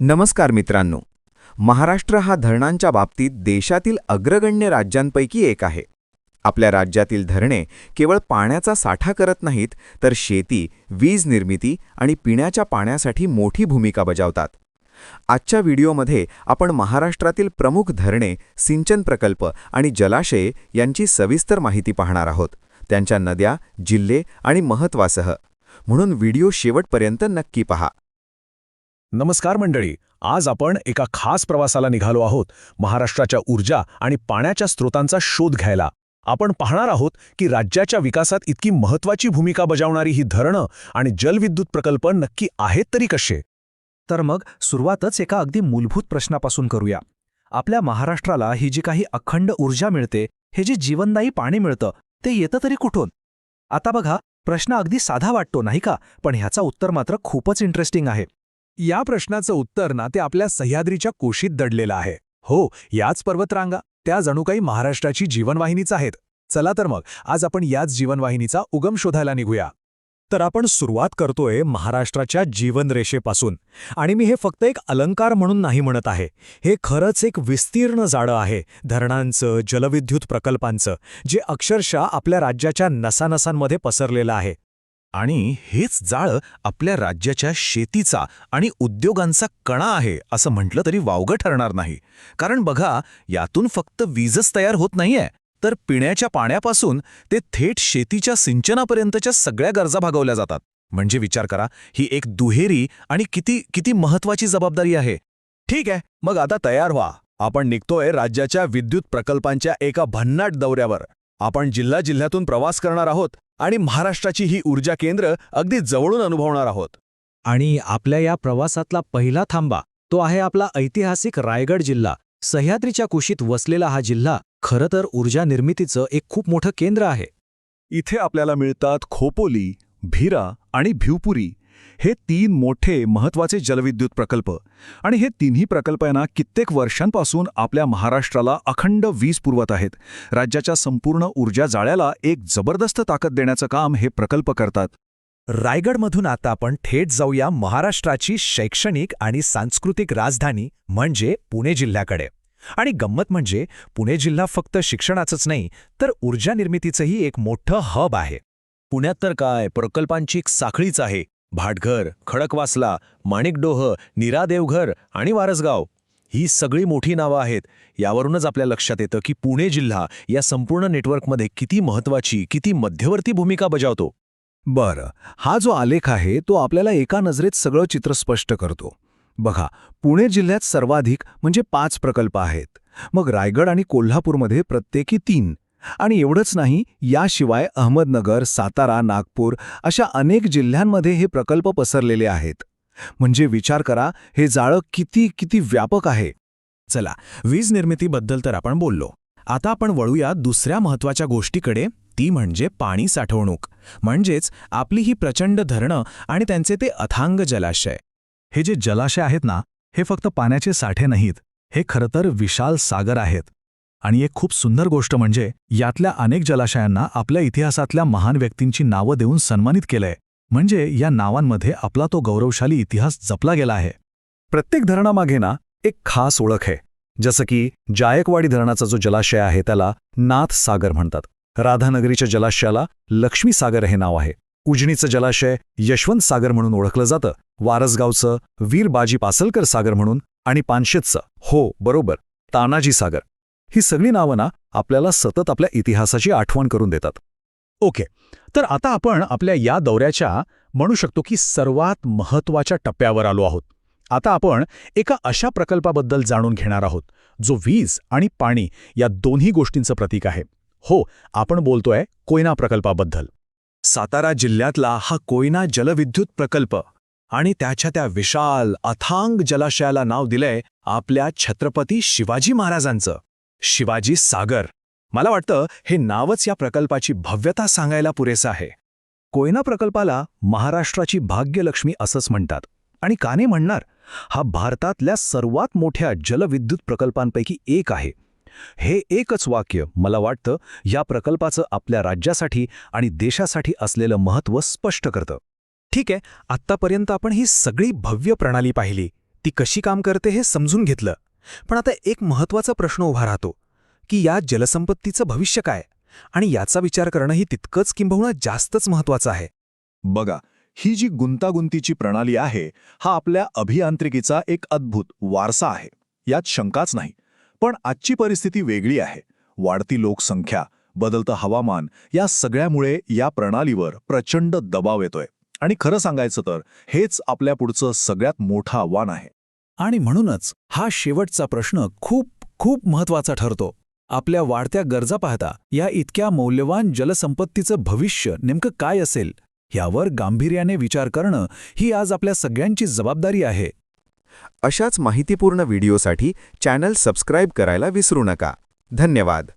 नमस्कार मित्रांनो. महाराष्ट्र हा धरणांच्या बाबतीत देशातील अग्रगण्य राज्यांपैकी एक आहे. आपल्या राज्यातील धरणे केवळ पाण्याचा साठा करत नाहीत तर शेती वीज निर्मिती आणि पिण्याच्या पाण्यासाठी मोठी भूमिका बजावतात. आजच्या व्हिडिओमध्ये आपण महाराष्ट्रातील प्रमुख धरणे सिंचन प्रकल्प आणि जलाशये यांची सविस्तर माहिती पाहणार आहोत. त्यांच्या नद्या जिल्हे आणि महत्त्वासह. म्हणून व्हिडिओ शेवटपर्यंत नक्की पहा. नमस्कार मंडळी. आज आपण एका खास प्रवासाला निघालो आहोत. महाराष्ट्राच्या ऊर्जा आणि पाण्याच्या स्रोतांचा शोध घ्यायला. आपण पाहणार आहोत की राज्याच्या विकासात इतकी महत्वाची भूमिका बजावणारी ही धरणं आणि जलविद्युत प्रकल्प नक्की आहेत तरी कसे? तर मग सुरुवातच एका अगदी मूलभूत प्रश्नापासून करूया. आपल्या महाराष्ट्राला ही जी काही अखंड ऊर्जा मिळते हे जे जीवनदायी पाणी मिळतं ते येतं तरी कुठून? आता बघा प्रश्न अगदी साधा वाटतो नाही का? पण ह्याचा उत्तर मात्र खूपच इंटरेस्टिंग आहे. या प्रश्नाचं उत्तर ना ते आपल्या सह्याद्रीच्या कोशीत दडलेलं आहे. हो याच पर्वतरांगा त्या जणू काही महाराष्ट्राची जीवनवाहिनीच आहेत. चला तर मग आज आपण याच जीवनवाहिनीचा उगम शोधायला निघूया. तर आपण सुरुवात करतोय महाराष्ट्राच्या जीवनरेषेपासून. आणि मी हे फक्त एक अलंकार म्हणून नाही म्हणत आहे. हे खरंच एक विस्तीर्ण जाळं आहे धरणांचं जलविद्युत प्रकल्पांचं जे अक्षरशः आपल्या राज्याच्या नसानसांमध्ये पसरलेलं आहे. आणि हेच जाळं आपल्या राज्याच्या शेतीचा आणि उद्योगांचा कणा आहे असं म्हटलं तरी वावगं ठरणार नाही. कारण बघा यातून फक्त वीजच तयार होत नाहीये. तर पिण्याच्या पाण्यापासून ते थेट शेतीच्या सिंचनापर्यंतच्या सगळ्या गरजा भागवल्या जातात. म्हणजे विचार करा ही एक दुहेरी आणि किती किती महत्वाची जबाबदारी आहे. ठीक आहे मग आता तयार व्हा. आपण निघतोय राज्याच्या विद्युत प्रकल्पांच्या एका भन्नाट दौऱ्यावर. आपण जिल्हा जिल्ह्यातून प्रवास करणार आहोत. आणि महाराष्ट्राची ही ऊर्जा केंद्र अगदी जवळून अनुभवणार आहोत. आणि आपल्या या प्रवासातला पहिला थांबा तो आहे आपला ऐतिहासिक रायगड जिल्हा. सह्याद्रीच्या कुशीत वसलेला हा जिल्हा खरं तर ऊर्जा निर्मितीचं एक खूप मोठं केंद्र आहे. इथे आपल्याला मिळतात खोपोली भीरा आणि भिवपुरी. हे तीन मोठे महत्त्वाचे जलविद्युत प्रकल्प आणि हे तिन्ही प्रकल्प आहे ना कित्येक वर्षांपासून आपल्या महाराष्ट्राला अखंड वीज पुरवत आहेत. राज्याच्या संपूर्ण ऊर्जा जाळ्याला एक जबरदस्त ताकद देण्याचं काम हे प्रकल्प करतात. रायगडमधून आता आपण थेट जाऊया महाराष्ट्राची शैक्षणिक आणि सांस्कृतिक राजधानी म्हणजे पुणे जिल्ह्याकडे. आणि गंमत म्हणजे पुणे जिल्हा फक्त शिक्षणाचंच नाही तर ऊर्जा निर्मितीचंही एक मोठं हब आहे. पुण्यात तर काय प्रकल्पांची एक साखळीच आहे. भाटघर खडकवासला माणिकडोह निरादेवघर आणि वारसगाव. ही सगळी मोठी नावं आहेत. यावरूनच आपल्या लक्षात येतं की पुणे जिल्हा या संपूर्ण नेटवर्कमध्ये किती महत्वाची किती मध्यवर्ती भूमिका बजावतो. बरं. हा जो आलेख आहे तो आपल्याला एका नजरेत सगळं चित्र स्पष्ट करतो. बघा पुणे जिल्ह्यात सर्वाधिक म्हणजे पाच प्रकल्प आहेत. मग रायगड आणि कोल्हापूरमध्ये प्रत्येकी तीन. आणि एवढंच नाही याशिवाय अहमदनगर सातारा नागपूर अशा अनेक जिल्ह्यांमध्ये हे प्रकल्प पसरलेले आहेत. म्हणजे विचार करा हे जाळं किती किती व्यापक आहे. चला वीज निर्मितीबद्दल तर आपण बोललो. आता आपण वळूया दुसऱ्या महत्त्वाच्या गोष्टीकडे ती म्हणजे पाणी साठवणूक. म्हणजेच आपली ही प्रचंड धरणं आणि त्यांचे ते अथांग जलाशय. हे जे जलाशय आहेत ना हे फक्त पाण्याचे साठे नाहीत. हे खरंतर विशाल सागर आहेत. आणि एक खूप सुंदर गोष्ट म्हणजे यातल्या अनेक जलाशयांना आपल्या इतिहासातल्या महान व्यक्तींची नावं देऊन सन्मानित केलंय. म्हणजे या नावांमध्ये आपला तो गौरवशाली इतिहास जपला गेला आहे. प्रत्येक धरणामागे ना एक खास ओळख आहे. जसं की जायकवाडी धरणाचा जो जलाशय आहे त्याला नाथ सागर म्हणतात. राधानगरीच्या जलाशयाला लक्ष्मी सागर हे नाव आहे. उजनीचं जलाशय यशवंत सागर म्हणून ओळखलं जातं वारसगावचं वीर बाजी पासलकर सागर म्हणून आणि पानशेतचं. हो बरोबर. तानाजी सागर. ही सगळी नावं ना आपल्याला सतत आपल्या इतिहासाची आठवण करून देतात. ओके तर आता आपण आपल्या या दौऱ्याच्या म्हणू शकतो की सर्वात महत्त्वाच्या टप्प्यावर आलो आहोत. आता आपण एका अशा प्रकल्पाबद्दल जाणून घेणार आहोत जो वीज आणि पाणी या दोन्ही गोष्टींचं प्रतीक आहे. हो आपण बोलतोय कोयना प्रकल्पाबद्दल. सातारा जिल्ह्यातला हा कोयना जलविद्युत प्रकल्प आणि त्याच्या त्या विशाल अथांग जलाशयाला नाव दिलंय आपल्या छत्रपती शिवाजी महाराजांचं. शिवाजी सागर. मला वाटतं हे नावच या प्रकल्पाची भव्यता सांगायला पुरेसं आहे. कोयना प्रकल्पाला महाराष्ट्राची भाग्यलक्ष्मी असंच म्हणतात. आणि काने म्हणणार हा भारतातल्या सर्वात मोठ्या जलविद्युत प्रकल्पांपैकी एक आहे. हे एकच वाक्य मला वाटतं या प्रकल्पाचं आपल्या राज्यासाठी आणि देशासाठी असलेलं महत्त्व स्पष्ट करतं. ठीक आहे आत्तापर्यंत आपण ही सगळी भव्य प्रणाली पाहिली. ती कशी काम करते हे समजून घेतलं. पण आता एक महत्त्वाचा प्रश्न उभा राहतो की या जलसंपत्तीचं भविष्य काय? आणि याचा विचार करणंही तितकंच किंबहुना जास्तच महत्त्वाचं आहे. बघा ही जी गुंतागुंतीची प्रणाली आहे हा आपल्या अभियांत्रिकीचा एक अद्भुत वारसा आहे. यात शंकाच नाही. पण आजची परिस्थिती वेगळी आहे. वाढती लोकसंख्या बदलतं हवामान या सगळ्यामुळे या प्रणालीवर प्रचंड दबाव येतोय. आणि खरं सांगायचं तर हेच आपल्या पुढचं सगळ्यात मोठं आव्हान आहे. आणि म्हणूनच हा शेवटचा प्रश्न खूप खूप महत्त्वाचा ठरतो. आपल्या वाढत्या गरजा पाहता या इतक्या मौल्यवान जलसंपत्तीचं भविष्य नेमकं काय असेल यावर गांभीर्याने विचार करणं ही आज आपल्या सगळ्यांची जबाबदारी आहे. अशाच माहितीपूर्ण व्हिडिओसाठी चॅनल सबस्क्राईब करायला विसरू नका. धन्यवाद.